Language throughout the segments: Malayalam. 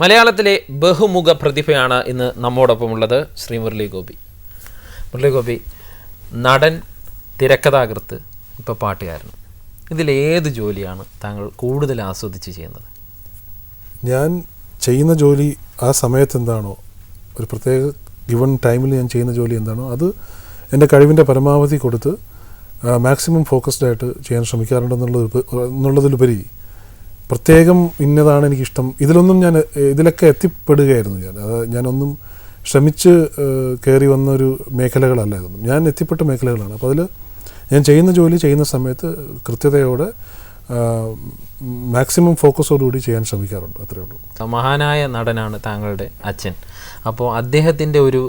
മലയാളത്തിലെ ബഹുമുഖ പ്രതിഭയാണ് ഇന്ന് നമ്മോടൊപ്പമുള്ളത് ശ്രീ മുരളി ഗോപി. മുരളി ഗോപി നടൻ തിരക്കഥാകൃത്ത് ഇപ്പോൾ പാട്ടുകാരൻ. ഇതിലേത് ജോലിയാണ് താങ്കൾ കൂടുതൽ ആസ്വദിച്ച് ചെയ്യുന്നത്? ഞാൻ ചെയ്യുന്ന ജോലി ആ സമയത്ത് എന്താണോ ഒരു പ്രത്യേക ഗിവൺ ടൈമിൽ ഞാൻ ചെയ്യുന്ന ജോലി എന്താണോ അത് എന്റെ കഴിവിന്റെ പരമാവധി കൊടുത്ത് മാക്സിമം ഫോക്കസ്ഡ് ആയിട്ട് ചെയ്യാൻ ശ്രമിക്കാറുണ്ടെന്നുള്ളത് എന്നുള്ളതിലുപരി പ്രത്യേകം ഇന്നതാണ് എനിക്കിഷ്ടം. ഇതിലൊന്നും ഞാൻ ഇതിലൊക്കെ എത്തിപ്പെടുകയായിരുന്നു ഞാൻ. അത് ഞാനൊന്നും ശ്രമിച്ച് കയറി വന്ന ഒരു മേഖലകളല്ല ഇതൊന്നും. ഞാൻ എത്തിപ്പെട്ട മേഖലകളാണ്. അപ്പോൾ അതിൽ ഞാൻ ചെയ്യുന്ന ജോലി ചെയ്യുന്ന സമയത്ത് കൃത്യതയോടെ മാക്സിമം ഫോക്കസോടുകൂടി ചെയ്യാൻ ശ്രമിക്കാറുണ്ട്. അത്രയേ ഉള്ളൂ. മഹാനായ നടനാണ് താങ്കളുടെ അച്ഛൻ. അപ്പോൾ അദ്ദേഹത്തിന്റെ ഒരു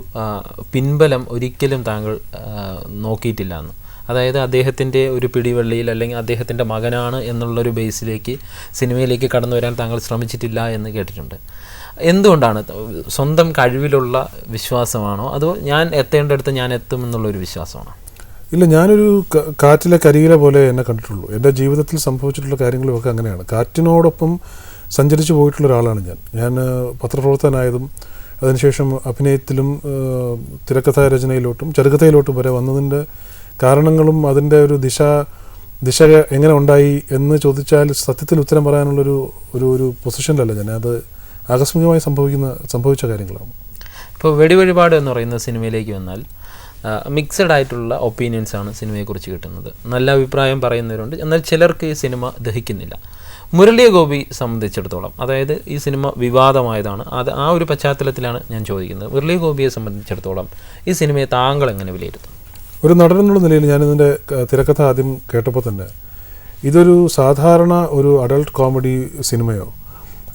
പിൻബലം ഒരിക്കലും താങ്കൾ നോക്കിയിട്ടില്ല എന്ന്. അതായത് അദ്ദേഹത്തിന്റെ ഒരു പിടിവള്ളിയിൽ അല്ലെങ്കിൽ അദ്ദേഹത്തിന്റെ മകനാണ് എന്നുള്ളൊരു ബേസിലേക്ക് സിനിമയിലേക്ക് കടന്നു വരാൻ താങ്കൾ ശ്രമിച്ചിട്ടില്ല എന്ന് കേട്ടിട്ടുണ്ട്. എന്തുകൊണ്ടാണ്? സ്വന്തം കഴിവിലുള്ള വിശ്വാസമാണോ? അതോ ഞാൻ എത്തേണ്ടടുത്ത് ഞാൻ എത്തും എന്നുള്ളൊരു വിശ്വാസമാണോ? ഇല്ല ഞാനൊരു കാറ്റിലെ കരിയില പോലെ എന്നെ കണ്ടിട്ടുള്ളൂ. എന്റെ ജീവിതത്തിൽ സംഭവിച്ചിട്ടുള്ള കാര്യങ്ങളുമൊക്കെ അങ്ങനെയാണ്. കാറ്റിനോടൊപ്പം സഞ്ചരിച്ചു പോയിട്ടുള്ള ഒരാളാണ് ഞാൻ. ഞാൻ പത്രപ്രവർത്തകനായതും അതിനുശേഷം അഭിനയത്തിലും തിരക്കഥാ രചനയിലോട്ടും ചെറുകഥയിലോട്ടും വരെ വന്നതിന്റെ കാരണങ്ങളും അതിന്റെ ഒരു ദിശ ദിശ എങ്ങനെ ഉണ്ടായി എന്ന് ചോദിച്ചാൽ സത്യത്തിൽ ഉത്തരം പറയാനുള്ളൊരു ഒരു ഒരു പൊസിഷനിലല്ല ഞാൻ. അത് ആകസ്മികമായി സംഭവിക്കുന്ന സംഭവിച്ച കാര്യങ്ങളാണ്. ഇപ്പോൾ വെടിവഴിപാട് എന്ന് പറയുന്ന സിനിമയിലേക്ക് വന്നാൽ മിക്സഡ് ആയിട്ടുള്ള ഒപ്പീനിയൻസ് ആണ് സിനിമയെക്കുറിച്ച് കിട്ടുന്നത്. നല്ല അഭിപ്രായം പറയുന്നവരുണ്ട്. എന്നാൽ ചിലർക്ക് ഈ സിനിമ ദഹിക്കുന്നില്ല. മുരളിയ ഗോപി സംബന്ധിച്ചിടത്തോളം അതായത് ഈ സിനിമ വിവാദമായതാണ്. അത് ആ ഒരു പശ്ചാത്തലത്തിലാണ് ഞാൻ ചോദിക്കുന്നത്. മുരളിയ ഗോപിയെ സംബന്ധിച്ചിടത്തോളം ഈ സിനിമയെ താങ്കൾ എങ്ങനെ വിലയിരുത്തും ഒരു നടൻ എന്നുള്ള നിലയിൽ ഞാനിതിന്റെ തിരക്കഥ ആദ്യം കേട്ടപ്പോൾ തന്നെ ഇതൊരു സാധാരണ ഒരു അഡൾട്ട് കോമഡി സിനിമയോ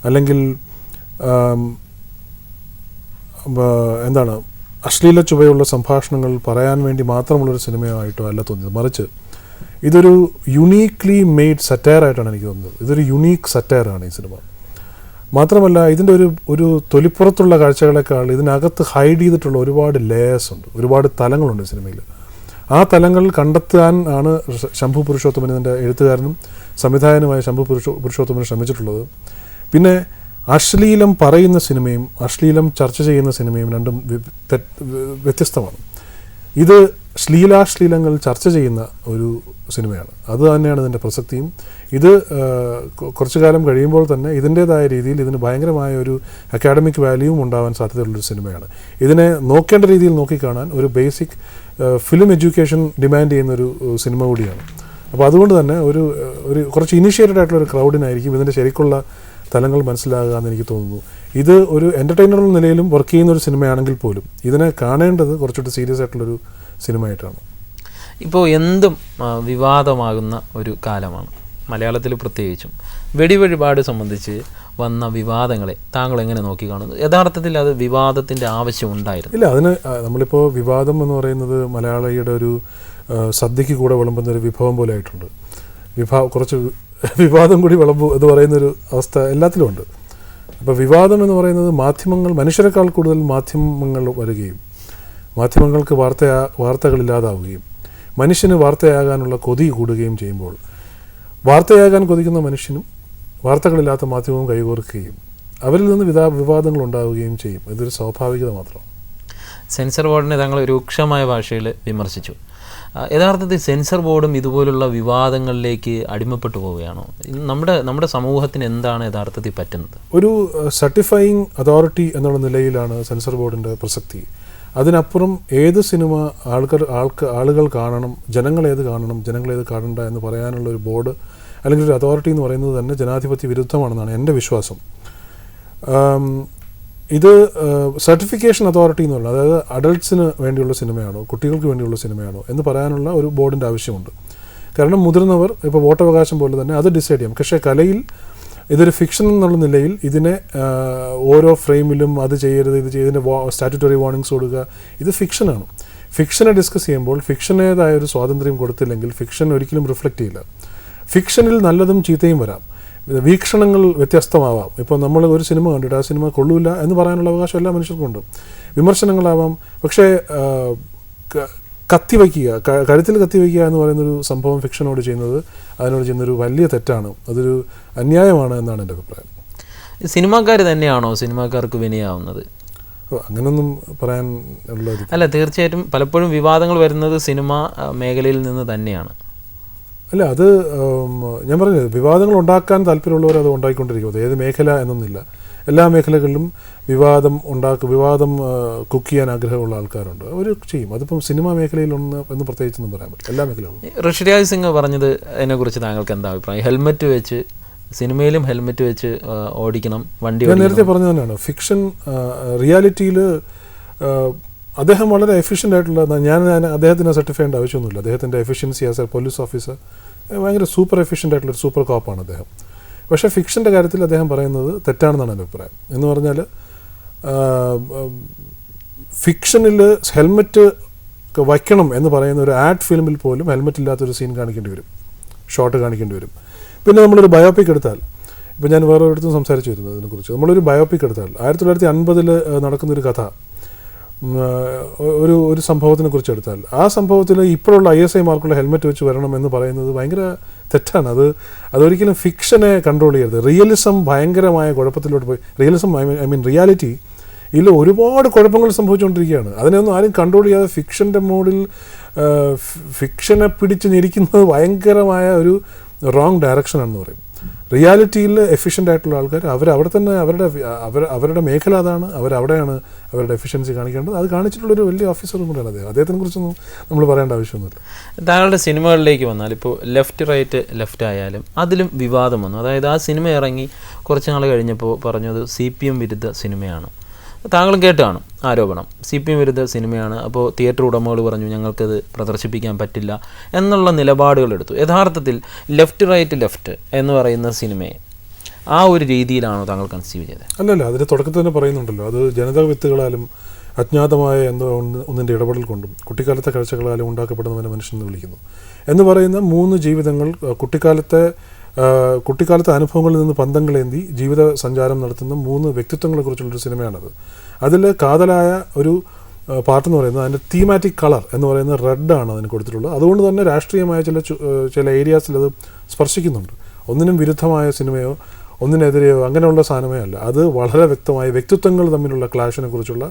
അല്ലെങ്കിൽ എന്താണ് അശ്ലീല ചുവയുള്ള സംഭാഷണങ്ങൾ പറയാൻ വേണ്ടി മാത്രമുള്ളൊരു സിനിമയോ ആയിട്ടോ അല്ല തോന്നിയത്. മറിച്ച് ഇതൊരു യുണീക്ലി മെയ്ഡ് സറ്റയറായിട്ടാണ് എനിക്ക് തോന്നുന്നത്. ഇതൊരു യുണീക്ക് സറ്റയറാണ് ഈ സിനിമ മാത്രമല്ല ഇതിന്റെ ഒരു ഒരു തൊലിപ്പുറത്തുള്ള കാഴ്ചകളെക്കാൾ ഇതിനകത്ത് ഹൈഡ് ചെയ്തിട്ടുള്ള ഒരുപാട് ലേയേഴ്സ് ഉണ്ട്. ഒരുപാട് തലങ്ങളുണ്ട് സിനിമയിൽ ആ തലങ്ങൾ കണ്ടെത്താൻ ആണ് ശംഭു പുരുഷോത്തമൻ ഇതിന്റെ എഴുത്തുകാരനും സംവിധായകനുമായ ശംഭു പുരുഷോ പുരുഷോത്തമൻ ശ്രമിച്ചിട്ടുള്ളത്. പിന്നെ അശ്ലീലം പറയുന്ന സിനിമയും അശ്ലീലം ചർച്ച ചെയ്യുന്ന സിനിമയും രണ്ടും വ്യത്യസ്തമാണ്. ഇത് ശ്ലീലാശ്ലീലങ്ങൾ ചർച്ച ചെയ്യുന്ന ഒരു സിനിമയാണ്. അത് തന്നെയാണ് ഇതിന്റെ പ്രസക്തിയും. ഇത് കുറച്ചു കാലം കഴിയുമ്പോൾ തന്നെ ഇതിന്റേതായ രീതിയിൽ ഇതിന് ഭയങ്കരമായ ഒരു അക്കാഡമിക് വാല്യൂവും ഉണ്ടാവാൻ സാധ്യതയുള്ളൊരു സിനിമയാണ്. ഇതിനെ നോക്കേണ്ട രീതിയിൽ നോക്കിക്കാണാൻ ഒരു ബേസിക് ഫിലിം എഡ്യൂക്കേഷൻ ഡിമാൻഡ് ചെയ്യുന്ന ഒരു സിനിമ കൂടിയാണ്. അപ്പോൾ അതുകൊണ്ട് തന്നെ ഒരു ഒരു കുറച്ച് ഇനിഷ്യേറ്റഡ് ആയിട്ടുള്ള ഒരു ക്രൗഡിനായിരിക്കും ഇതിന്റെ ശരിക്കുള്ള തലങ്ങൾ മനസ്സിലാകുക എന്ന് എനിക്ക് തോന്നുന്നു. ഇത് ഒരു എന്റർടൈനർ എന്ന നിലയിലും വർക്ക് ചെയ്യുന്ന ഒരു സിനിമയാണെങ്കിൽ പോലും ഇതിനെ കാണേണ്ടത് കുറച്ചുകൂടി സീരിയസ് ആയിട്ടുള്ളൊരു സിനിമയായിട്ടാണ് ഇപ്പോൾ എന്തും വിവാദമാകുന്ന ഒരു കാലമാണ്. മലയാളത്തിൽ പ്രത്യേകിച്ചും. വെടിവഴിപാട് സംബന്ധിച്ച് വന്ന വിവാദങ്ങളെ താങ്കൾ എങ്ങനെ നോക്കി കാണുന്നു യഥാർത്ഥത്തിൽ അത് വിവാദത്തിന്റെ ആവശ്യം ഉണ്ടായിരുന്നു. ഇല്ല അതിന് നമ്മളിപ്പോൾ വിവാദം എന്ന് പറയുന്നത് മലയാളിയുടെ ഒരു സദ്യക്ക് കൂടെ വിളമ്പുന്ന ഒരു വിഭവം പോലെ ആയിട്ടുണ്ട്. വിഭാ കുറച്ച് വിവാദം കൂടി വിളമ്പു എന്ന് പറയുന്നൊരു അവസ്ഥ എല്ലാത്തിലും ഉണ്ട്. അപ്പോൾ വിവാദം എന്ന് പറയുന്നത് മാധ്യമങ്ങൾ മനുഷ്യരെക്കാൾ കൂടുതൽ മാധ്യമങ്ങൾ വരികയും മാധ്യമങ്ങൾക്ക് വാർത്ത വാർത്തകളില്ലാതാവുകയും മനുഷ്യന് വാർത്തയാകാനുള്ള കൊതി കൂടുകയും ചെയ്യുമ്പോൾ വാർത്തയാകാൻ കൊതിക്കുന്ന മനുഷ്യനും വാർത്തകളില്ലാത്ത മാധ്യമവും കൈകോർക്കുകയും അവരിൽ നിന്ന് വിധാ വിവാദങ്ങൾ ഉണ്ടാവുകയും ചെയ്യും. ഇതൊരു സ്വാഭാവികത മാത്രമാണ് സെൻസർ ബോർഡിനെ താങ്കൾ രൂക്ഷമായ ഭാഷയിൽ വിമർശിച്ചു. യഥാർത്ഥത്തിൽ സെൻസർ ബോർഡും ഇതുപോലുള്ള വിവാദങ്ങളിലേക്ക് അടിമപ്പെട്ടു പോവുകയാണോ? നമ്മുടെ നമ്മുടെ സമൂഹത്തിന് എന്താണ് യഥാർത്ഥത്തിൽ പറ്റുന്നത്? ഒരു സർട്ടിഫൈയിങ് അതോറിറ്റി എന്നുള്ള നിലയിലാണ് സെൻസർ ബോർഡിന്റെ പ്രസക്തി. അതിനപ്പുറം ഏത് സിനിമ ആൾക്കാർ ആൾക്ക് ആളുകൾ കാണണം ജനങ്ങൾ ഏത് കാണണം ജനങ്ങൾ ഏത് കാണണ്ട എന്ന് പറയാനുള്ള ഒരു ബോർഡ് അല്ലെങ്കിൽ ഒരു അതോറിറ്റി എന്ന് പറയുന്നത് തന്നെ ജനാധിപത്യ വിരുദ്ധമാണെന്നാണ് എന്റെ വിശ്വാസം. ഇത് സർട്ടിഫിക്കേഷൻ അതോറിറ്റി എന്നുള്ള അതായത് അഡൾട്ട്സിന് വേണ്ടിയുള്ള സിനിമയാണോ കുട്ടികൾക്ക് വേണ്ടിയുള്ള സിനിമയാണോ എന്ന് പറയാനുള്ള ഒരു ബോർഡിന്റെ ആവശ്യമുണ്ട്. കാരണം മുതിർന്നവർ ഇപ്പോൾ വോട്ടവകാശം പോലെ തന്നെ അത് ഡിസൈഡ് ചെയ്യാം പക്ഷേ കലയിൽ ഇതൊരു ഫിക്ഷൻ എന്നുള്ള നിലയിൽ ഇതിനെ ഓരോ ഫ്രെയിമിലും അത് ചെയ്യരുത് ഇത് ചെയ്തതിന്റെ സ്റ്റാറ്റുറ്ററി വാർണിംഗ്സ് കൊടുക്കുക ഇത് ഫിക്ഷനാണ് ഫിക്ഷനെ ഡിസ്കസ് ചെയ്യുമ്പോൾ ഫിക്ഷനേതായ ഒരു സ്വാതന്ത്ര്യം കൊടുത്തില്ലെങ്കിൽ ഫിക്ഷൻ ഒരിക്കലും റിഫ്ലക്റ്റ് ചെയ്യില്ല. ഫിക്ഷനിൽ നല്ലതും ചീത്തയും വരാം. വീക്ഷണങ്ങൾ വ്യത്യസ്തമാവാം. ഇപ്പോൾ നമ്മൾ ഒരു സിനിമ കണ്ടിട്ട് ആ സിനിമ കൊള്ളൂല എന്ന് പറയാനുള്ള അവകാശം എല്ലാ മനുഷ്യർക്കും ഉണ്ട് വിമർശനങ്ങളാവാം. പക്ഷേ കത്തിവയ്ക്കുക കരുത്തിൽ കത്തി വയ്ക്കുക ക- കത്തി വയ്ക്കുക എന്ന് പറയുന്നൊരു സംഭവം ഫിക്ഷനോട് ചെയ്യുന്നത് അതിനോട് ചെയ്യുന്നൊരു വലിയ തെറ്റാണ്. അതൊരു അന്യായമാണ് എന്നാണ് എന്റെ അഭിപ്രായം. സിനിമാക്കാർ തന്നെയാണോ സിനിമാക്കാർക്ക് വിനയാവുന്നത്? അങ്ങനൊന്നും പറയാൻ ഉള്ളത് അല്ല തീർച്ചയായിട്ടും പലപ്പോഴും വിവാദങ്ങൾ വരുന്നത് സിനിമ മേഖലയിൽ നിന്ന് തന്നെയാണ്. അല്ല അത് ഞാൻ പറഞ്ഞത് വിവാദങ്ങൾ ഉണ്ടാക്കാൻ താല്പര്യമുള്ളവർ അത് ഉണ്ടാക്കിക്കൊണ്ടിരിക്കും അത് ഏത് മേഖല എന്നൊന്നില്ല എല്ലാ മേഖലകളിലും വിവാദം ഉണ്ടാക്കുക വിവാദം കുക്ക് ചെയ്യാൻ ആഗ്രഹമുള്ള ആൾക്കാരുണ്ട്. അവർ ചെയ്യും. അതിപ്പം സിനിമാ മേഖലയിലൊന്ന് എന്ന് പ്രത്യേകിച്ചൊന്നും പറയാൻ പറ്റില്ല. എല്ലാ മേഖലകളും ഋഷിരാജ് സിംഗ് പറഞ്ഞത് അതിനെക്കുറിച്ച് താങ്കൾക്ക് എന്താ അഭിപ്രായം? ഹെൽമെറ്റ് വെച്ച് സിനിമയിലും ഹെൽമെറ്റ് വെച്ച് ഓടിക്കണം വണ്ടി ഞാൻ നേരത്തെ പറഞ്ഞ തന്നെയാണ്. ഫിക്ഷൻ റിയാലിറ്റിയിൽ അദ്ദേഹം വളരെ എഫിഷ്യന്റ് ആയിട്ടുള്ള ഞാൻ അദ്ദേഹത്തിന് സർട്ടിഫൈ ചെയ്യേണ്ട ആവശ്യമൊന്നുമില്ല. അദ്ദേഹത്തിന്റെ efficiency as a police officer ഭയങ്കര സൂപ്പർ എഫിഷ്യന്റ് ആയിട്ടുള്ള ഒരു സൂപ്പർ കോപ്പാണ് അദ്ദേഹം. പക്ഷേ ഫിക്ഷന്റെ കാര്യത്തിൽ അദ്ദേഹം പറയുന്നത് തെറ്റാണെന്നാണ് എന്റെ അഭിപ്രായം. എന്ന് പറഞ്ഞാൽ ഫിക്ഷനിൽ ഹെൽമെറ്റ് വയ്ക്കണം എന്ന് പറയുന്ന ഒരു ആഡ് ഫിലിമിൽ പോലും ഹെൽമെറ്റ് ഇല്ലാത്തൊരു സീൻ കാണിക്കേണ്ടി വരും. ഷോട്ട് കാണിക്കേണ്ടി വരും. പിന്നെ നമ്മളൊരു ബയോപിക് എടുത്താൽ ഇപ്പോൾ ഞാൻ വേറെ ഒരിടത്തും സംസാരിച്ചു വരുന്നത് അതിനെക്കുറിച്ച്. നമ്മളൊരു ബയോപിക് എടുത്താൽ ആയിരത്തി തൊള്ളായിരത്തി അൻപതിൽ നടക്കുന്നൊരു കഥ ഒരു ഒരു സംഭവത്തിനെ കുറിച്ച് എടുത്താൽ. ആ സംഭവത്തിൽ ഇപ്പോഴുള്ള ഐ എസ് ഐ മാർക്കുള്ള ഹെൽമെറ്റ് വെച്ച് വരണം എന്ന് പറയുന്നത് ഭയങ്കര തെറ്റാണ്. അത് അതൊരിക്കലും ഫിക്ഷനെ കൺട്രോൾ ചെയ്യരുത്. റിയലിസം ഭയങ്കരമായ കുഴപ്പത്തിലോട്ട് പോയി. Realism I mean I mean reality ഇതിൽ ഒരുപാട് കുഴപ്പങ്ങൾ സംഭവിച്ചുകൊണ്ടിരിക്കുകയാണ്. അതിനൊന്നും ആരും കൺട്രോൾ ചെയ്യാതെ ഫിക്ഷന്റെ മോഡിൽ ഫിക്ഷനെ പിടിച്ച് ഞെരിക്കുന്നത് ഭയങ്കരമായ ഒരു റോങ് ഡയറക്ഷനാണെന്ന് പറയും. റിയാലിറ്റിയിൽ എഫിഷ്യന്റ് ആയിട്ടുള്ള ആൾക്കാർ അവർ അവിടെ തന്നെ അവരുടെ അവർ അവരുടെ മേഖല അതാണ് അവരവിടെയാണ് അവരുടെ എഫിഷ്യൻസി കാണിക്കേണ്ടത്. അത് കാണിച്ചിട്ടുള്ളൊരു വലിയ ഓഫീസറും കൂടെയാണ് അദ്ദേഹം. അദ്ദേഹത്തിനെ കുറിച്ചൊന്നും നമ്മൾ പറയേണ്ട ആവശ്യമൊന്നുമില്ല. താങ്കളുടെ സിനിമകളിലേക്ക് വന്നാൽ ഇപ്പോൾ ലെഫ്റ്റ് റൈറ്റ് ലെഫ്റ്റ് ആയാലും അതിലും വിവാദം വന്നു. അതായത് ആ സിനിമ ഇറങ്ങി കുറച്ച് നാൾ കഴിഞ്ഞപ്പോൾ പറഞ്ഞത് സി പി എം വിരുദ്ധ സിനിമയാണ്. താങ്കളും കേട്ടാണ് ആരോപണം. സി പി എം വിരുദ്ധ സിനിമയാണ്. അപ്പോൾ തിയേറ്റർ ഉടമകൾ പറഞ്ഞു ഞങ്ങൾക്കത് പ്രദർശിപ്പിക്കാൻ പറ്റില്ല എന്നുള്ള നിലപാടുകൾ എടുത്തു. യഥാർത്ഥത്തിൽ ലെഫ്റ്റ് റൈറ്റ് ലെഫ്റ്റ് എന്ന് പറയുന്ന സിനിമയെ ആ ഒരു രീതിയിലാണോ താങ്കൾ കൺസീവ് ചെയ്തത്? അല്ലല്ല അതിന്റെ തുടക്കത്തിൽ തന്നെ പറയുന്നുണ്ടല്ലോ. അത് ജനതാ വിത്തുകളാലും അജ്ഞാതമായ എന്തോ ഒന്ന് ഒന്നിന്റെ ഇടപെടൽ കൊണ്ടും കുട്ടിക്കാലത്തെ കാഴ്ചകളാലും ഉണ്ടാക്കപ്പെടുന്നവനെ മനുഷ്യൻ എന്ന് വിളിക്കുന്നു. എന്ന് പറയുന്ന മൂന്ന് ജീവിതങ്ങൾ കുട്ടിക്കാലത്തെ കുട്ടിക്കാലത്തെ അനുഭവങ്ങളിൽ നിന്ന് പന്തങ്ങളേന്തി ജീവിത സഞ്ചാരം നടത്തുന്ന മൂന്ന് വ്യക്തിത്വങ്ങളെക്കുറിച്ചുള്ളൊരു സിനിമയാണത്. അതിൽ കാതലായ ഒരു പാട്ടെന്ന് പറയുന്നത് അതിന്റെ തീമാറ്റിക് കളർ എന്ന് പറയുന്നത് റെഡാണ് അതിന് കൊടുത്തിട്ടുള്ളത്. അതുകൊണ്ട് തന്നെ രാഷ്ട്രീയമായ ചില ചില ഏരിയാസിൽ അത് സ്പർശിക്കുന്നുണ്ട്. ഒന്നിനും വിരുദ്ധമായ സിനിമയോ ഒന്നിനെതിരെയോ അങ്ങനെയുള്ള സാധനമേ അല്ല. അത് വളരെ വ്യക്തമായ വ്യക്തിത്വങ്ങൾ തമ്മിലുള്ള ക്ലാഷിനെ കുറിച്ചുള്ള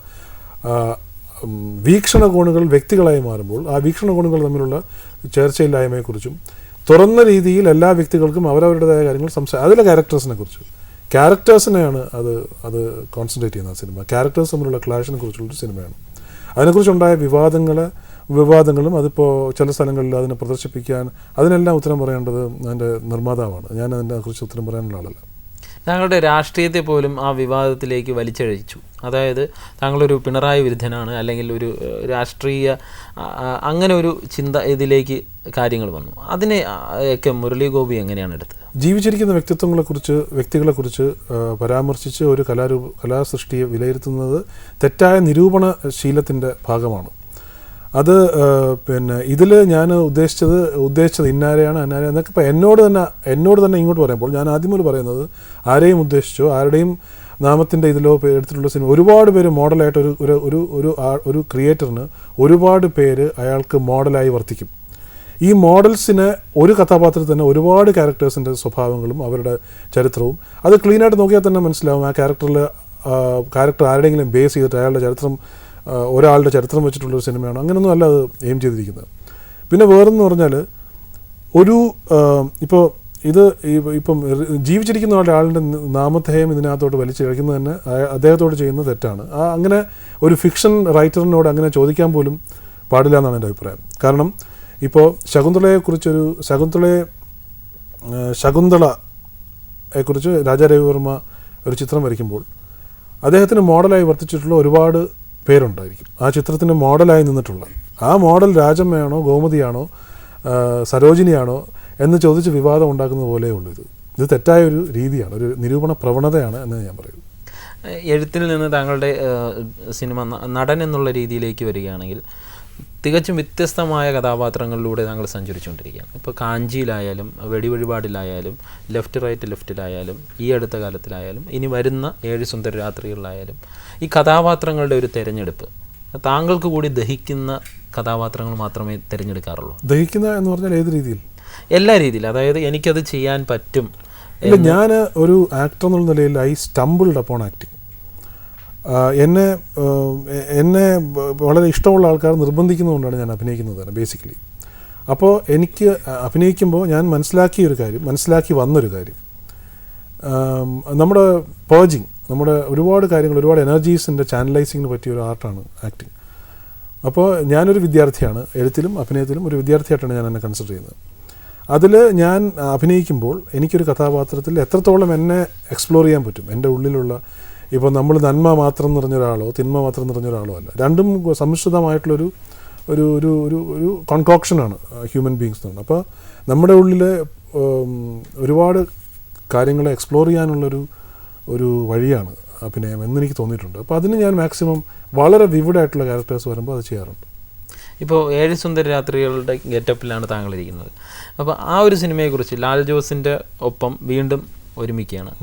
വീക്ഷണകോണുകൾ വ്യക്തികളായി മാറുമ്പോൾ ആ വീക്ഷണകോണുകൾ തമ്മിലുള്ള ചേർച്ചയില്ലായ്മയെക്കുറിച്ചും തുറന്ന രീതിയിൽ എല്ലാ വ്യക്തികൾക്കും അവരവരുടേതായ കാര്യങ്ങൾ സംസാ അതിലെ ക്യാരക്ടേഴ്സിനെ കുറിച്ച്. ക്യാരക്ടേഴ്സിനെയാണ് അത് അത് കോൺസെൻട്രേറ്റ് ചെയ്യുന്ന സിനിമ ക്യാരക്ടേഴ്സ് തമ്മിലുള്ള ക്ലാഷിനെ കുറിച്ചുള്ളൊരു സിനിമയാണ് അതിനെക്കുറിച്ചുണ്ടായ വിവാദങ്ങൾ വിവാദങ്ങളും അതിപ്പോൾ ചില സ്ഥലങ്ങളിൽ അതിനെ പ്രദർശിപ്പിക്കാൻ അതിനെല്ലാം ഉത്തരം പറയേണ്ടത് അതിന്റെ നിർമ്മാതാവാണ്. ഞാൻ അതിനെക്കുറിച്ച് ഉത്തരം പറയാനുള്ള ആളല്ല. താങ്കളുടെ രാഷ്ട്രീയത്തെ പോലും ആ വിവാദത്തിലേക്ക് വലിച്ചഴിച്ചു. അതായത് താങ്കളൊരു പിണറായി വിരുദ്ധനാണ് അല്ലെങ്കിൽ ഒരു രാഷ്ട്രീയ അങ്ങനെ ഒരു ചിന്ത ഇതിലേക്ക് കാര്യങ്ങൾ വന്നു. അതിനെ ഒക്കെ മുരളി ഗോപി എങ്ങനെയാണ് എടുത്തത്? ജീവിച്ചിരിക്കുന്ന വ്യക്തിത്വങ്ങളെക്കുറിച്ച് വ്യക്തികളെക്കുറിച്ച് പരാമർശിച്ച് ഒരു കലാരൂപ കലാസൃഷ്ടിയെ വിലയിരുത്തുന്നത് തെറ്റായ നിരൂപണ ശീലത്തിന്റെ ഭാഗമാണ്. അത് പിന്നെ ഇതിൽ ഞാൻ ഉദ്ദേശിച്ചത് ഉദ്ദേശിച്ചത് ഇന്നാരെയാണ് അന്നാരെ എന്നൊക്കെ ഇപ്പോൾ എന്നോട് തന്നെ എന്നോട് തന്നെ ഇങ്ങോട്ട് പറയുമ്പോൾ ഞാൻ ആദ്യം മുതൽ പറയുന്നത് ആരെയും ഉദ്ദേശിച്ചോ ആരുടെയും നാമത്തിന്റെ ഇതിലോ എടുത്തിട്ടുള്ള സിനിമ ഒരുപാട് പേര് മോഡലായിട്ട് ഒരു ഒരു ഒരു ഒരു ഒരു ക്രിയേറ്ററിന് ഒരുപാട് പേര് അയാൾക്ക് മോഡലായി വർത്തിക്കും. ഈ മോഡൽസിനെ ഒരു കഥാപാത്രത്തിൽ തന്നെ ഒരുപാട് ക്യാരക്ടേഴ്സിന്റെ സ്വഭാവങ്ങളും അവരുടെ ചരിത്രവും. അത് ക്ലീനായിട്ട് നോക്കിയാൽ തന്നെ മനസ്സിലാവും ആ ക്യാരക്ടറിൽ ക്യാരക്ടർ ആരുടെയെങ്കിലും ബേസ് ചെയ്തിട്ട് അയാളുടെ ചരിത്രം ഒരാളുടെ ചരിത്രം വെച്ചിട്ടുള്ളൊരു സിനിമയാണ്. അങ്ങനെയൊന്നും അല്ല അത് എയിം ചെയ്തിരിക്കുന്നത്. പിന്നെ വേറെന്ന് പറഞ്ഞാൽ ഒരു ഇപ്പോൾ ഇത് ഇപ്പം ജീവിച്ചിരിക്കുന്ന ഒരാളുടെ നാമധേയം ഇതിനകത്തോട്ട് വലിച്ചിഴക്കുന്നത് തന്നെ അദ്ദേഹത്തോട് ചെയ്യുന്ന തെറ്റാണ്. ആ അങ്ങനെ ഒരു ഫിക്ഷൻ റൈറ്ററിനോട് അങ്ങനെ ചോദിക്കാൻ പോലും പാടില്ല എന്നാണ് എന്റെ അഭിപ്രായം. കാരണം ഇപ്പോൾ ശകുന്തളയെക്കുറിച്ചൊരു ശകുന്തളയെ ശകുന്തളയെക്കുറിച്ച് രാജാ രവിവർമ്മ ഒരു ചിത്രം വരയ്ക്കുമ്പോൾ അദ്ദേഹത്തിന് മോഡലായി വർത്തിച്ചിട്ടുള്ള ഒരുപാട് പേരുണ്ടായിരിക്കും. ആ ചിത്രത്തിന് മോഡലായി നിന്നിട്ടുള്ള ആ മോഡൽ രാജമ്മയാണോ ഗോമതിയാണോ സരോജിനിയാണോ എന്ന് ചോദിച്ച് വിവാദം ഉണ്ടാക്കുന്ന പോലെ ഉള്ളൂ ഇത്. ഇത് തെറ്റായ ഒരു രീതിയാണ് ഒരു നിരൂപണ പ്രവണതയാണ് എന്ന് ഞാൻ പറയും എഴുത്തിൽ നിന്ന് താങ്കളുടെ സിനിമ നടൻ എന്നുള്ള രീതിയിലേക്ക് വരികയാണെങ്കിൽ തികച്ചും വ്യത്യസ്തമായ കഥാപാത്രങ്ങളിലൂടെ ഞങ്ങൾ സഞ്ചരിച്ചുകൊണ്ടിരിക്കുകയാണ്. ഇപ്പോൾ കാഞ്ചിയിലായാലും വെടിവഴിപാടിലായാലും ലെഫ്റ്റ് റൈറ്റ് ലെഫ്റ്റിലായാലും ഈ അടുത്ത കാലത്തിലായാലും ഇനി വരുന്ന ഏഴ് സുന്ദര രാത്രികളിലായാലും ഈ കഥാപാത്രങ്ങളുടെ ഒരു തിരഞ്ഞെടുപ്പ് താങ്കൾക്ക് കൂടി ദഹിക്കുന്ന കഥാപാത്രങ്ങൾ മാത്രമേ തിരഞ്ഞെടുക്കാറുള്ളൂ. ദഹിക്കുന്ന എന്ന് പറഞ്ഞാൽ ഏത് രീതിയിൽ? എല്ലാ രീതിയിലും അതായത് എനിക്കത് ചെയ്യാൻ പറ്റും ഞാൻ ഒരു ആക്ടർ എന്നുള്ള നിലയിൽ ഐ സ്റ്റംബിൾഡ് അപ്പോൺ ആക്ടിങ് എന്നെ എന്നെ വളരെ ഇഷ്ടമുള്ള ആൾക്കാർ നിർബന്ധിക്കുന്നതുകൊണ്ടാണ് ഞാൻ അഭിനയിക്കുന്നത് തന്നെ ബേസിക്കലി അപ്പോൾ എനിക്ക് അഭിനയിക്കുമ്പോൾ ഞാൻ മനസ്സിലാക്കിയ ഒരു കാര്യം മനസ്സിലാക്കി വന്നൊരു കാര്യം. നമ്മുടെ പേജിങ് നമ്മുടെ ഒരുപാട് കാര്യങ്ങൾ ഒരുപാട് എനർജീസിന്റെ ചാനലൈസിങ്ങിന് പറ്റിയ ഒരു ആർട്ടാണ് ആക്ടിങ് അപ്പോൾ ഞാനൊരു വിദ്യാർത്ഥിയാണ് എഴുത്തിലും അഭിനയത്തിലും ഒരു വിദ്യാർത്ഥിയായിട്ടാണ് ഞാൻ എന്നെ കൺസിഡർ ചെയ്യുന്നത്. അതിൽ ഞാൻ അഭിനയിക്കുമ്പോൾ എനിക്കൊരു കഥാപാത്രത്തിൽ എത്രത്തോളം എന്നെ എക്സ്പ്ലോർ ചെയ്യാൻ പറ്റും എന്റെ ഉള്ളിലുള്ള ഇപ്പോൾ നമ്മൾ നന്മ മാത്രം നിറഞ്ഞ ഒരാളോ തിന്മ മാത്രം നിറഞ്ഞ ഒരാളോ അല്ല. രണ്ടും സമ്മിശ്രിതമായിട്ടുള്ളൊരു ഒരു ഒരു ഒരു ഒരു കോൺകോക്ഷനാണ് ഹ്യൂമൻ ബീങ്സ് എന്ന് അപ്പോൾ നമ്മുടെ ഉള്ളിൽ ഒരുപാട് കാര്യങ്ങളെ എക്സ്പ്ലോർ ചെയ്യാനുള്ളൊരു ഒരു വഴിയാണ് അഭിനയം എന്ന് എനിക്ക് തോന്നിയിട്ടുണ്ട്. അപ്പോൾ അതിന് ഞാൻ മാക്സിമം വളരെ വിവിഡായിട്ടുള്ള ക്യാരക്ടേഴ്സ് വരുമ്പോൾ അത് ചെയ്യാറുണ്ട്. ഇപ്പോൾ ഏഴ് സുന്ദര രാത്രികളുടെ ഗെറ്റപ്പിലാണ് താങ്കൾ ഇരിക്കുന്നത് അപ്പോൾ ആ ഒരു സിനിമയെക്കുറിച്ച് ലാൽ ജോസിന്റെ ഒപ്പം വീണ്ടും ഒരുമിക്കുകയാണ്.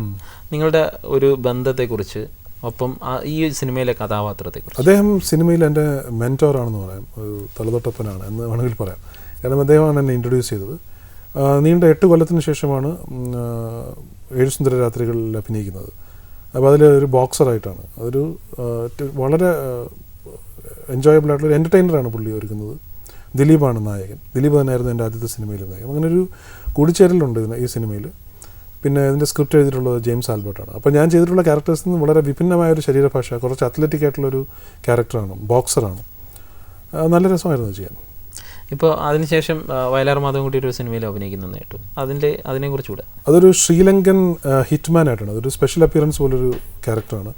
നിങ്ങളുടെ ഒരു ബന്ധത്തെക്കുറിച്ച് ഒപ്പം ഈ സിനിമയിലെ കഥാപാത്രത്തെ കുറിച്ച് അദ്ദേഹം സിനിമയിൽ എന്റെ മെന്റോറാണെന്ന് പറയാം. ഒരു തലതൊട്ടപ്പനാണ് എന്ന് വേണമെങ്കിൽ പറയാം. കാരണം അദ്ദേഹമാണ് എന്നെ ഇൻട്രൊഡ്യൂസ് ചെയ്തത്. നീണ്ട എട്ട് കൊല്ലത്തിന് ശേഷമാണ് ഏഴു ഏഴ് സുന്ദര രാത്രികളിൽ അഭിനയിക്കുന്നത്. അപ്പോൾ അതിൽ ഒരു ബോക്സറായിട്ടാണ്. അതൊരു വളരെ എൻജോയബിൾ ആയിട്ടുള്ള എന്റർടൈനറാണ് പുള്ളി ഒരുക്കുന്നത്. ദിലീപാണ് നായകൻ. ദിലീപ് തന്നെയായിരുന്നു എന്റെ ആദ്യത്തെ സിനിമയിലെ നായകൻ. അങ്ങനെ ഒരു കൂടിച്ചേരലുണ്ട് ഇതിന് ഈ സിനിമയിൽ. പിന്നെ ഇതിന്റെ സ്ക്രിപ്റ്റ് എഴുതിയിട്ടുള്ളത് ജെയിംസ് ആൽബർട്ടാണ്. അപ്പോൾ ഞാൻ ചെയ്തിട്ടുള്ള ക്യാരക്ടേഴ്സിൽ നിന്ന് വളരെ വിഭിന്നമായ ഒരു ശരീരഭാഷ കുറച്ച് അത്ലറ്റിക് ആയിട്ടുള്ളൊരു ക്യാരക്ടറാണ് ബോക്സറാണ് നല്ല രസമായിരുന്നു ചെയ്യാൻ. ഇപ്പോൾ അതിനുശേഷം വയലാർ മാധവൻകുട്ടി ഒരു സിനിമയിൽ അഭിനയിക്കുന്നു കേട്ടു അതിന്റെ അതിനെക്കുറിച്ച് കൂടെ അതൊരു ശ്രീലങ്കൻ ഹിറ്റ്മാൻ ആയിട്ടാണ്. അതൊരു സ്പെഷ്യൽ അപ്പിയറൻസ് പോലൊരു ക്യാരക്ടറാണ്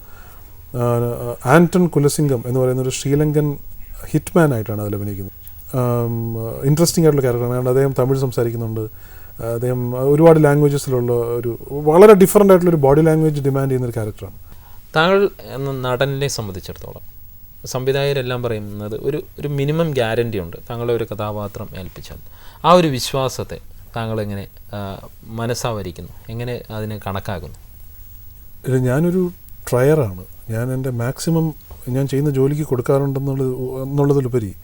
ആന്റൺ കുലസിംഗം എന്ന് പറയുന്ന ഒരു ശ്രീലങ്കൻ ഹിറ്റ്മാൻ ആയിട്ടാണ് അതിൽ അഭിനയിക്കുന്നത്. ഇൻട്രസ്റ്റിംഗ് ആയിട്ടുള്ള ക്യാരക്ടറാണ് കാരണം അദ്ദേഹം തമിഴ് സംസാരിക്കുന്നുണ്ട്. അദ്ദേഹം ഒരുപാട് ലാംഗ്വേജസിലുള്ള ഒരു വളരെ ഡിഫറെന്റ് ആയിട്ടുള്ള ഒരു ബോഡി ലാംഗ്വേജ് ഡിമാൻഡ് ചെയ്യുന്ന ഒരു ക്യാരക്ടറാണ് താങ്കൾ എന്ന നടനെ സംബന്ധിച്ചിടത്തോളം സംവിധായകരെല്ലാം പറയുന്നത് ഒരു ഒരു മിനിമം ഗ്യാരണ്ടി ഉണ്ട്. താങ്കളെ ഒരു കഥാപാത്രം ഏൽപ്പിച്ചാൽ. ആ ഒരു വിശ്വാസത്തെ താങ്കൾ എങ്ങനെ ആ, മനസ്സാവരിക്കുന്നു? എങ്ങനെ അതിനെ കണക്കാക്കുന്നു? ഇത് ഞാനൊരു ട്രയറാണ് ഞാൻ എന്റെ മാക്സിമം ഞാൻ ചെയ്യുന്ന ജോലിക്ക് കൊടുക്കാറുണ്ടെന്നുള്ളത് എന്നുള്ളതിലുപരി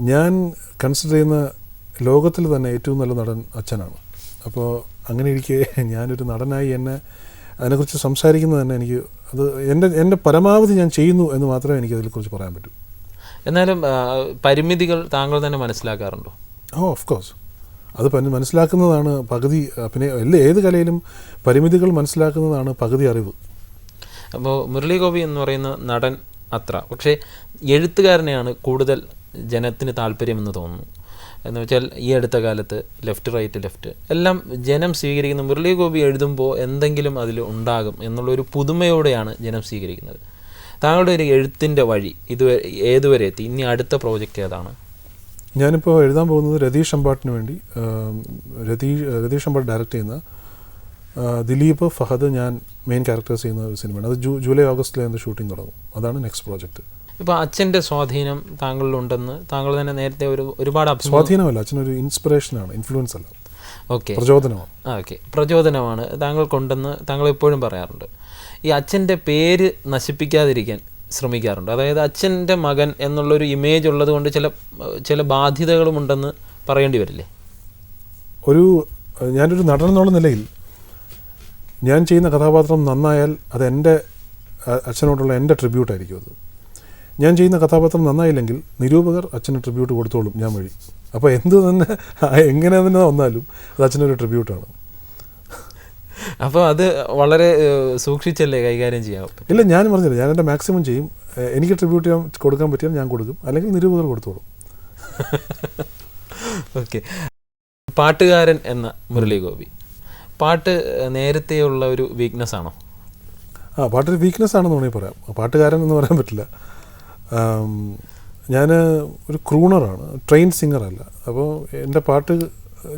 ഞാൻ കൺസിഡർ ചെയ്യുന്ന ലോകത്തിൽ തന്നെ ഏറ്റവും നല്ല നടൻ അച്ഛനാണ്. അപ്പോൾ അങ്ങനെ ഇരിക്കെ ഞാനൊരു നടനായി എന്നെ അതിനെക്കുറിച്ച് സംസാരിക്കുന്നത് തന്നെ എനിക്ക് അത് എന്റെ എന്റെ പരമാവധി ഞാൻ ചെയ്യുന്നു എന്ന് മാത്രമേ എനിക്ക് അതിനെക്കുറിച്ച് പറയാൻ പറ്റൂ. എന്നാലും പരിമിതികൾ താങ്കൾ തന്നെ മനസ്സിലാക്കാറുണ്ടോ? ഓ ഓഫ് കോഴ്സ് അത് മനസ്സിലാക്കുന്നതാണ് പകുതി പിന്നെ എല്ലാ ഏത് കലയിലും പരിമിതികൾ മനസ്സിലാക്കുന്നതാണ് പകുതി അറിവ്. അപ്പോൾ മുരളി ഗോപി എന്ന് പറയുന്ന നടൻ അത്ര. പക്ഷേ എഴുത്തുകാരനെയാണ് കൂടുതൽ ജനത്തിന് താല്പര്യമെന്ന് തോന്നുന്നു. എന്ന് വെച്ചാൽ ഈ അടുത്ത കാലത്ത് ലെഫ്റ്റ് റൈറ്റ് ലെഫ്റ്റ് എല്ലാം ജനം സ്വീകരിക്കുന്ന മുരളി ഗോപി എഴുതുമ്പോൾ എന്തെങ്കിലും അതിൽ ഉണ്ടാകും എന്നുള്ളൊരു പുതുമയോടെയാണ് ജനം സ്വീകരിക്കുന്നത്. താങ്കളുടെ ഒരു എഴുത്തിന്റെ വഴി ഇതുവരെ ഏതുവരെ എത്തി? ഇനി അടുത്ത പ്രോജക്റ്റ് ഏതാണ്? ഞാനിപ്പോൾ എഴുതാൻ പോകുന്നത് രതീഷ് അമ്പാട്ടിന് വേണ്ടി രതീഷ് രതീഷ് അമ്പാട്ട് ഡയറക്റ്റ് ചെയ്യുന്ന ദിലീപ് ഫഹദ് ഞാൻ മെയിൻ ക്യാരക്ടേഴ്സ് ചെയ്യുന്ന ഒരു സിനിമയാണ്. അത് ജൂ ജൂലൈ ഓഗസ്റ്റിലെ ഷൂട്ടിംഗ് തുടങ്ങും. അതാണ് നെക്സ്റ്റ് പ്രോജക്റ്റ് ഇപ്പോൾ അച്ഛന്റെ സ്വാധീനം താങ്കളിലുണ്ടെന്ന് താങ്കൾ തന്നെ നേരത്തെ ഒരു ഒരുപാട് അച്ഛൻ സ്വാധീനമല്ല അച്ഛനൊരു ഇൻസ്പിറേഷനാണ് ഇൻഫ്ലുവൻസ് അല്ല. ഓക്കെ. പ്രചോദനമാണ്. ഓക്കെ. പ്രചോദനമാണ് താങ്കൾക്കുണ്ടെന്ന് താങ്കൾ എപ്പോഴും പറയാറുണ്ട്. ഈ അച്ഛന്റെ പേര് നശിപ്പിക്കാതിരിക്കാൻ ശ്രമിക്കാറുണ്ട്. അതായത് അച്ഛന്റെ മകൻ എന്നുള്ളൊരു ഇമേജ് ഉള്ളത് കൊണ്ട് ചില ചില ബാധ്യതകളുമുണ്ടെന്ന് പറയേണ്ടി വരില്ലേ? ഒരു ഞാനൊരു നടൻ എന്നുള്ള നിലയിൽ ഞാൻ ചെയ്യുന്ന കഥാപാത്രം നന്നായാൽ അത് എന്റെ അച്ഛനോടുള്ള എന്റെ ട്രിബ്യൂട്ടായിരിക്കും അത്. ഞാൻ ചെയ്യുന്ന കഥാപാത്രം നന്നായില്ലെങ്കിൽ നിരൂപകർ അച്ഛന് ട്രിബ്യൂട്ട് കൊടുത്തോളും ഞാൻ വഴി. അപ്പോൾ എന്ത് തന്നെ എങ്ങനെ തന്നെ വന്നാലും അത് അച്ഛനൊരു ട്രിബ്യൂട്ടാണ് അപ്പോൾ അത് വളരെ സൂക്ഷിച്ചല്ലേ കൈകാര്യം ചെയ്യാം ഇല്ല ഞാൻ പറഞ്ഞില്ല ഞാൻ എന്റെ മാക്സിമം ചെയ്യും. എനിക്ക് ട്രിബ്യൂട്ട് ചെയ്യാൻ കൊടുക്കാൻ പറ്റിയാൽ ഞാൻ കൊടുക്കും. അല്ലെങ്കിൽ നിരൂപകർ കൊടുത്തോളും. ഓക്കെ. പാട്ടുകാരൻ എന്ന മുരളി ഗോപി. പാട്ട് നേരത്തെയുള്ള ഒരു വീക്ക്നെസ് ആണോ? ആ പാട്ടൊരു വീക്ക്നെസ് ആണെന്ന് വേണമെങ്കിൽ പറയാം. പാട്ടുകാരൻ എന്ന് പറയാൻ പറ്റില്ല. ഞാൻ ഒരു ക്രൂണറാണ് ട്രെയിൻ സിംഗറല്ല അപ്പോൾ എന്റെ പാട്ട്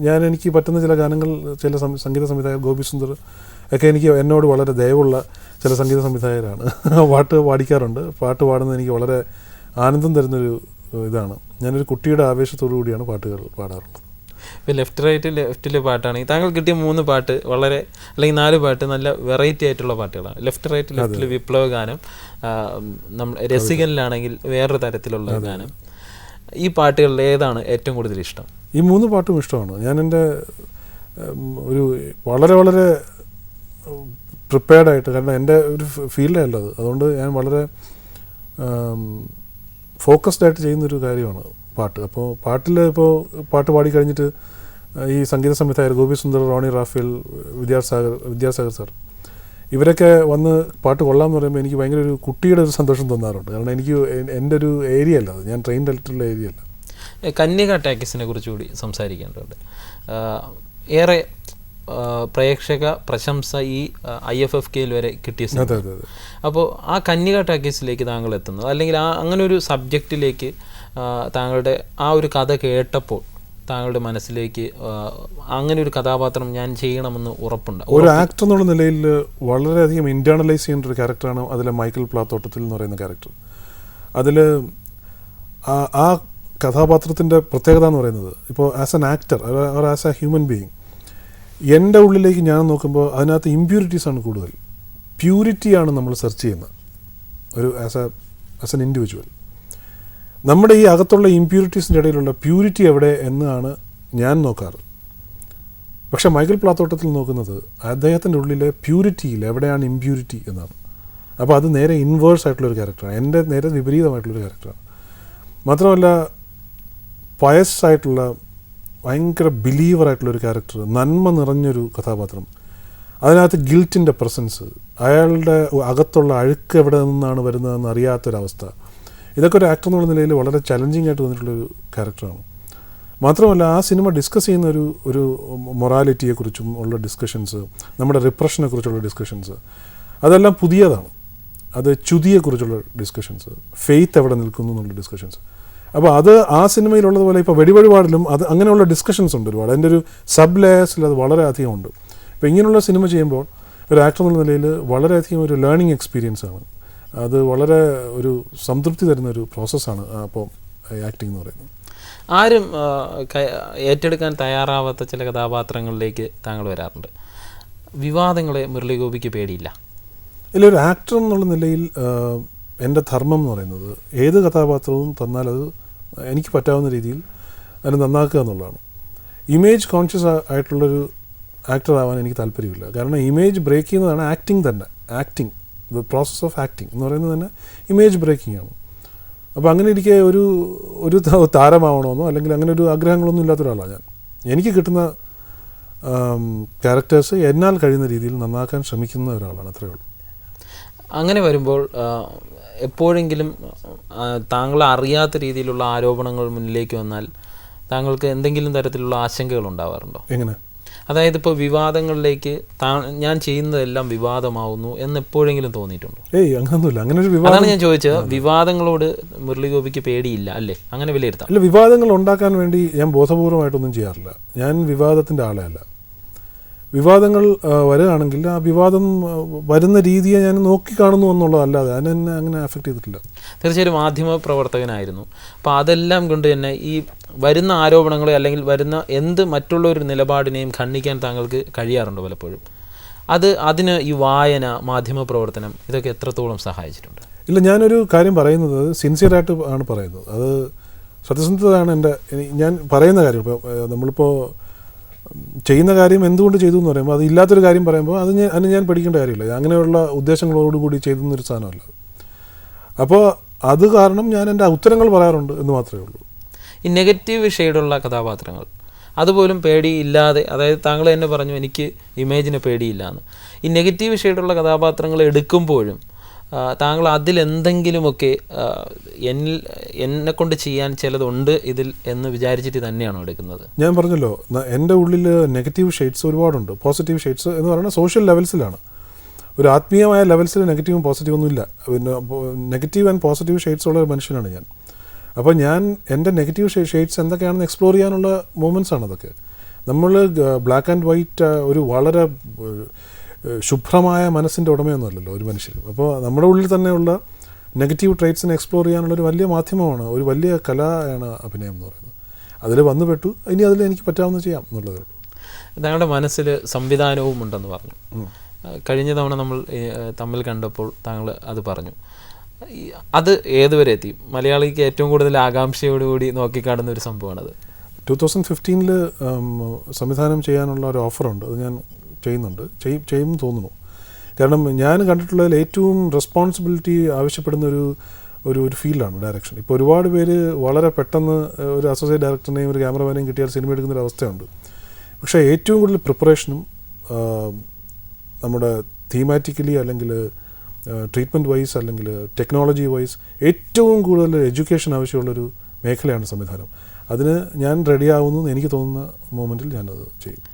ഞാൻ എനിക്ക് പറ്റുന്ന ചില ഗാനങ്ങൾ ചില സംഗീത സംവിധായകർ ഗോപി സുന്ദർ ഒക്കെ എനിക്ക് എന്നോട് വളരെ ദയവുള്ള ചില സംഗീത സംവിധായകരാണ്. പാട്ട് പാടിക്കാറുണ്ട്. പാട്ട് പാടുന്നത് എനിക്ക് വളരെ ആനന്ദം തരുന്നൊരു ഇതാണ്. ഞാനൊരു കുട്ടിയുടെ ആവേശത്തോടു കൂടിയാണ് പാട്ടുകൾ പാടാറുള്ളത്. ഇപ്പോൾ ലെഫ്റ്റ് റൈറ്റ് ലെഫ്റ്റിലെ പാട്ടാണ്. താങ്കൾ കിട്ടിയ മൂന്ന് പാട്ട് വളരെ അല്ലെങ്കിൽ നാല് പാട്ട് നല്ല വെറൈറ്റി ആയിട്ടുള്ള പാട്ടുകളാണ്. ലെഫ്റ്റ് റൈറ്റ് ലെഫ്റ്റിൽ വിപ്ലവ ഗാനം നമ്മൾ രസികനിലാണെങ്കിൽ വേറൊരു തരത്തിലുള്ള ഗാനം. ഈ പാട്ടുകളിൽ ഏതാണ് ഏറ്റവും കൂടുതൽ ഇഷ്ടം? ഈ മൂന്ന് പാട്ടും ഇഷ്ടമാണ്. ഞാൻ എന്റെ ഒരു വളരെ വളരെ പ്രിപ്പയർഡ് ആയിട്ട് കാരണം എന്റെ ഒരു ഫീൽഡല്ല അത് അതുകൊണ്ട് ഞാൻ വളരെ ഫോക്കസ്ഡ് ആയിട്ട് ചെയ്യുന്നൊരു കാര്യമാണ് പാട്ട്. അപ്പോൾ പാട്ടിൽ ഇപ്പോൾ പാട്ട് പാടി കഴിഞ്ഞിട്ട് ഈ സംഗീത സംവിധായകർ ഗോപി സുന്ദർ റോണി റാഫേൽ വിദ്യാസാഗർ വിദ്യാസാഗർ സാർ. ഇവരൊക്കെ വന്ന് പാട്ട് കൊള്ളാം എന്ന് പറയുമ്പോൾ എനിക്ക് ഭയങ്കര ഒരു കുട്ടിയുടെ ഒരു സന്തോഷം തോന്നാറുണ്ട്. കാരണം എനിക്ക് എന്റെ ഒരു ഏരിയ അല്ല അത്. ഞാൻ ട്രെയിൻ ആയിട്ടുള്ള ഏരിയ അല്ല. കന്യക ടാക്കിസിനെ കുറിച്ച് കൂടി സംസാരിക്കേണ്ടതുണ്ട്. ഏറെ പ്രേക്ഷക പ്രശംസ ഈ ഐ എഫ് എഫ് കെയിൽ വരെ കിട്ടിയ അപ്പോൾ ആ കന്യക ടാക്കീസിലേക്ക് താങ്കൾ എത്തുന്നത് അല്ലെങ്കിൽ ആ അങ്ങനെ ഒരു സബ്ജക്റ്റിലേക്ക് താങ്കളുടെ ആ ഒരു കഥ കേട്ടപ്പോൾ താങ്കളുടെ മനസ്സിലേക്ക് അങ്ങനെ ഒരു കഥാപാത്രം ഞാൻ ചെയ്യണമെന്ന് ഉറപ്പുണ്ട്. ഒരു ആക്ടർ എന്നുള്ള നിലയിൽ വളരെയധികം ഇന്റേണലൈസ് ചെയ്യേണ്ട ഒരു ക്യാരക്ടറാണ് അതിലെ മൈക്കിൾ പ്ലാത്തോട്ടത്തിൽ എന്ന് പറയുന്ന ക്യാരക്ടർ അതിൽ ആ കഥാപാത്രത്തിന്റെ പ്രത്യേകത എന്ന് പറയുന്നത് ഇപ്പോൾ as an actor or as a human being എന്റെ ഉള്ളിലേക്ക് ഞാൻ നോക്കുമ്പോൾ അതിനകത്ത് ഇമ്പ്യൂരിറ്റീസ് ആണ് കൂടുതൽ. പ്യൂരിറ്റിയാണ് നമ്മൾ സെർച്ച് ചെയ്യുന്നത്. ഒരു as a as an individual നമ്മുടെ ഈ അകത്തുള്ള ഇമ്പ്യൂരിറ്റീസിന്റെ ഇടയിലുള്ള പ്യൂരിറ്റി എവിടെ എന്നാണ് ഞാൻ നോക്കാറ്. പക്ഷേ മൈക്കിൾ പ്ലാത്തോട്ടത്തിൽ നോക്കുന്നത് അദ്ദേഹത്തിന്റെ ഉള്ളിലെ പ്യൂരിറ്റിയിൽ എവിടെയാണ് ഇമ്പ്യൂരിറ്റി എന്നാണ്. അപ്പോൾ അത് നേരെ ഇൻവേഴ്സ് ആയിട്ടുള്ളൊരു ക്യാരക്ടറാണ് എന്റെ നേരെ വിപരീതമായിട്ടുള്ളൊരു ക്യാരക്ടറാണ് മാത്രമല്ല പയസ് ആയിട്ടുള്ള ഭയങ്കര ബിലീവറായിട്ടുള്ളൊരു ക്യാരക്ടർ നന്മ നിറഞ്ഞൊരു കഥാപാത്രം. അതിനകത്ത് ഗിൽറ്റിന്റെ പ്രസൻസ് അയാളുടെ അകത്തുള്ള അഴുക്ക് എവിടെ നിന്നാണ് വരുന്നതെന്ന് അറിയാത്തൊരവസ്ഥ. ഇതൊക്കെ ഒരു ആക്ടർ എന്നുള്ള നിലയിൽ വളരെ ചലഞ്ചിങ് ആയിട്ട് വന്നിട്ടുള്ളൊരു ക്യാരക്ടറാണ് മാത്രമല്ല ആ സിനിമ ഡിസ്കസ് ചെയ്യുന്ന ഒരു ഒരു മൊറാലിറ്റിയെക്കുറിച്ചും ഉള്ള ഡിസ്കഷൻസ് നമ്മുടെ റിപ്രഷനെ കുറിച്ചുള്ള ഡിസ്കഷൻസ് അതെല്ലാം പുതിയതാണ്. അത് ചുതിയെക്കുറിച്ചുള്ള ഡിസ്കഷൻസ് ഫെയ്ത്ത് എവിടെ നിൽക്കുന്നു എന്നുള്ള ഡിസ്കഷൻസ് അപ്പോൾ അത് ആ സിനിമയിലുള്ളതുപോലെ ഇപ്പോൾ വെടിവഴിപാടിലും അത് അങ്ങനെയുള്ള ഡിസ്കഷൻസ് ഉണ്ട് ഒരുപാട്. അതിന്റെ ഒരു സബ് ലെയേഴ്സിൽ അത് വളരെയധികം ഉണ്ട്. അപ്പോൾ ഇങ്ങനെയുള്ള സിനിമ ചെയ്യുമ്പോൾ ഒരു ആക്ടർ എന്നുള്ള നിലയിൽ വളരെയധികം ഒരു ലേണിംഗ് എക്സ്പീരിയൻസ് ആണ്. അത് വളരെ ഒരു സംതൃപ്തി തരുന്ന ഒരു പ്രോസസ്സാണ് അപ്പോൾ ആക്ടിംഗ് എന്ന് പറയുന്നത്. ആരും ഏറ്റെടുക്കാൻ തയ്യാറാവാത്ത ചില കഥാപാത്രങ്ങളിലേക്ക് താങ്കൾ വരാറുണ്ട്. വിവാദങ്ങളെ മുരളിഗോപിക്ക് പേടിയില്ല. ഇല്ല ഒരു ആക്ടർ എന്നുള്ള നിലയിൽ എന്റെ ധർമ്മം എന്ന് പറയുന്നത് ഏത് കഥാപാത്രവും തന്നാൽ അത് എനിക്ക് പറ്റാവുന്ന രീതിയിൽ അതിനെ നന്നാക്കുക എന്നുള്ളതാണ്. ഇമേജ് കോൺഷ്യസ് ആയിട്ടുള്ളൊരു ആക്ടർ ആവാൻ എനിക്ക് താല്പര്യമില്ല. കാരണം ഇമേജ് ബ്രേക്ക് ചെയ്യുന്നതാണ് ആക്ടിങ് തന്നെ. Acting the process of acting എന്ന് പറയുന്നത് തന്നെ ഇമേജ് ബ്രേക്കിംഗ് ആണ്. അപ്പോൾ അങ്ങനെ ഇരിക്കെ ഒരു ഒരു താരമാവണമെന്നോ അല്ലെങ്കിൽ അങ്ങനെ ഒരു ആഗ്രഹങ്ങളൊന്നും ഇല്ലാത്ത ഒരാളാണ് ഞാൻ. എനിക്ക് കിട്ടുന്ന ക്യാരക്ടേഴ്സ് എന്നാൽ കഴിയുന്ന രീതിയിൽ നന്നാക്കാൻ ശ്രമിക്കുന്ന ഒരാളാണ് അത്രയേ ഉള്ളൂ. അങ്ങനെ വരുമ്പോൾ എപ്പോഴെങ്കിലും താങ്കൾ അറിയാത്ത രീതിയിലുള്ള ആരോപണങ്ങൾ മുന്നിലേക്ക് വന്നാൽ താങ്കൾക്ക് എന്തെങ്കിലും തരത്തിലുള്ള ആശങ്കകൾ ഉണ്ടാവാറുണ്ടോ? എങ്ങനെ? അതായത് ഇപ്പോൾ വിവാദങ്ങളിലേക്ക് താ ഞാൻ ചെയ്യുന്നതെല്ലാം വിവാദമാവുന്നു എന്ന് എപ്പോഴെങ്കിലും തോന്നിയിട്ടുണ്ടോ? ഏയ് അങ്ങനൊന്നുമില്ല. അങ്ങനെ ഒരു വിവാദം അതാണ് ഞാൻ ചോദിച്ചത്. വിവാദങ്ങളോട് മുരളി ഗോപിക്ക് പേടിയില്ല അല്ലേ? അങ്ങനെ വിലയിരുത്താം. അല്ല വിവാദങ്ങൾ ഉണ്ടാക്കാൻ വേണ്ടി ഞാൻ ബോധപൂർവമായിട്ടൊന്നും ചെയ്യാറില്ല. ഞാൻ വിവാദത്തിന്റെ ആളെ അല്ല. വിവാദങ്ങൾ വരികയാണെങ്കിൽ ആ വിവാദം വരുന്ന രീതിയെ ഞാൻ നോക്കിക്കാണുന്നു എന്നുള്ളതല്ലാതെ അതിനെന്നെ അങ്ങനെ അഫക്റ്റ് ചെയ്തിട്ടില്ല. തീർച്ചയായും മാധ്യമ പ്രവർത്തകനായിരുന്നു. അപ്പോൾ അതെല്ലാം കൊണ്ട് തന്നെ ഈ വരുന്ന ആരോപണങ്ങളെ അല്ലെങ്കിൽ വരുന്ന എന്ത് മറ്റുള്ള ഒരു നിലപാടിനെയും ഖണ്ഡിക്കാൻ താങ്കൾക്ക് കഴിയാറുണ്ട് പലപ്പോഴും? അത് അതിന് ഈ വായന മാധ്യമ പ്രവർത്തനം ഇതൊക്കെ എത്രത്തോളം സഹായിച്ചിട്ടുണ്ട്? ഇല്ല ഞാനൊരു കാര്യം പറയുന്നത് സിൻസിയറായിട്ട് ആണ് പറയുന്നത്. അത് സത്യസന്ധതയാണ് എന്റെ ഞാൻ പറയുന്ന കാര്യം ഇപ്പോൾ നമ്മളിപ്പോൾ ചെയ്യുന്ന കാര്യം എന്തുകൊണ്ട് ചെയ്തു എന്ന് പറയുമ്പോൾ അത് ഇല്ലാത്തൊരു കാര്യം പറയുമ്പോൾ അത് ഞാൻ അതിന് ഞാൻ പഠിക്കേണ്ട കാര്യമില്ല. അങ്ങനെയുള്ള ഉദ്ദേശങ്ങളോടുകൂടി ചെയ്തൊരു സാധനമല്ല. അപ്പോൾ അത് കാരണം ഞാൻ എന്റെ ഉത്തരങ്ങൾ പറയാറുണ്ട് എന്ന് മാത്രമേ ഉള്ളൂ. ഈ നെഗറ്റീവ് ഷെയ്ഡുള്ള കഥാപാത്രങ്ങൾ അതുപോലും പേടിയില്ലാതെ അതായത് താങ്കൾ തന്നെ പറഞ്ഞു എനിക്ക് ഇമേജിന് പേടിയില്ല എന്ന്. ഈ നെഗറ്റീവ് ഷെയ്ഡുള്ള കഥാപാത്രങ്ങൾ എടുക്കുമ്പോഴും താങ്കൾ അതിലെന്തെങ്കിലുമൊക്കെ എന്തെങ്കിലുമൊക്കെ എന്നിൽ എന്നെ കൊണ്ട് ചെയ്യാൻ ചിലതുണ്ട് ഇതിൽ എന്ന് വിചാരിച്ചിട്ട് തന്നെയാണോ എടുക്കുന്നത്? ഞാൻ പറഞ്ഞല്ലോ എന്റെ ഉള്ളിൽ നെഗറ്റീവ് ഷെയ്ഡ്സ് ഒരുപാടുണ്ട്. പോസിറ്റീവ് ഷെയ്ഡ്സ് എന്ന് പറയുന്നത് സോഷ്യൽ ലെവൽസിലാണ്. ഒരു ആത്മീയമായ ലെവൽസിൽ നെഗറ്റീവും പോസിറ്റീവും ഒന്നുമില്ല. പിന്നെ നെഗറ്റീവ് ആൻഡ് പോസിറ്റീവ് ഷെയ്ഡ്സ് ഉള്ള ഒരു മനുഷ്യനാണ് ഞാൻ. അപ്പോൾ ഞാൻ എന്റെ നെഗറ്റീവ് ഷെയ്ഡ്സ് എന്തൊക്കെയാണെന്ന് എക്സ്പ്ലോർ ചെയ്യാനുള്ള മൂമെന്റ്സ് ആണ് അതൊക്കെ. നമ്മൾ ബ്ലാക്ക് ആൻഡ് വൈറ്റ് ഒരു വളരെ ശുഭ്രമായ മനസ്സിന്റെ ഉടമയൊന്നുമല്ലല്ലോ ഒരു മനുഷ്യരും. അപ്പോൾ നമ്മുടെ ഉള്ളിൽ തന്നെയുള്ള നെഗറ്റീവ് ട്രേറ്റ്സിനെ എക്സ്പ്ലോർ ചെയ്യാനുള്ള ഒരു വലിയ മാധ്യമമാണ് ഒരു വലിയ കലയാണ് അഭിനയം എന്ന് പറയുന്നത്. അതിൽ വന്നു പെട്ടു ഇനി അതിൽ എനിക്ക് പറ്റാവുന്ന ചെയ്യാം എന്നുള്ളതേ ഉള്ളൂ. താങ്കളുടെ മനസ്സിൽ സംവിധാനവും ഉണ്ടെന്ന് പറഞ്ഞു. കഴിഞ്ഞ തവണ നമ്മൾ തമ്മിൽ കണ്ടപ്പോൾ താങ്കൾ അത് പറഞ്ഞു. അത് ഏതുവരെ എത്തി? മലയാളിക്ക് ഏറ്റവും കൂടുതൽ ആകാംക്ഷയോടുകൂടി നോക്കിക്കാണുന്ന ഒരു സംഭവമാണത്. ടു തൗസൻഡ് ഫിഫ്റ്റീനിൽ സംവിധാനം ചെയ്യാനുള്ള ഒരു ഓഫറുണ്ട് അത് ഞാൻ ചെയ്യുന്നുണ്ട്. ചെയ്യും ചെയ്യുമെന്ന് തോന്നുന്നു. കാരണം ഞാൻ കണ്ടിട്ടുള്ളതിൽ ഏറ്റവും റെസ്പോൺസിബിലിറ്റി ആവശ്യപ്പെടുന്ന ഒരു ഒരു ഒരു ഫീൽഡാണ് ഡയറക്ഷൻ ഇപ്പോൾ ഒരുപാട് പേര് വളരെ പെട്ടെന്ന് ഒരു അസോസിയേറ്റ് ഡയറക്ടറിനെയും ഒരു ക്യാമറമാനെയും കിട്ടിയാൽ സിനിമ എടുക്കുന്ന ഒരു അവസ്ഥയുണ്ട്. പക്ഷേ ഏറ്റവും കൂടുതൽ പ്രിപ്പറേഷനും നമ്മുടെ തീമാറ്റിക്കലി അല്ലെങ്കിൽ ട്രീറ്റ്മെന്റ് വൈസ് അല്ലെങ്കിൽ ടെക്നോളജി വൈസ് ഏറ്റവും കൂടുതൽ എഡ്യൂക്കേഷൻ ആവശ്യമുള്ളൊരു മേഖലയാണ് സംവിധാനം. അതിന് ഞാൻ റെഡിയാവുന്നു എന്ന് എനിക്ക് തോന്നുന്ന മൂമെന്റിൽ ഞാനത് ചെയ്യും.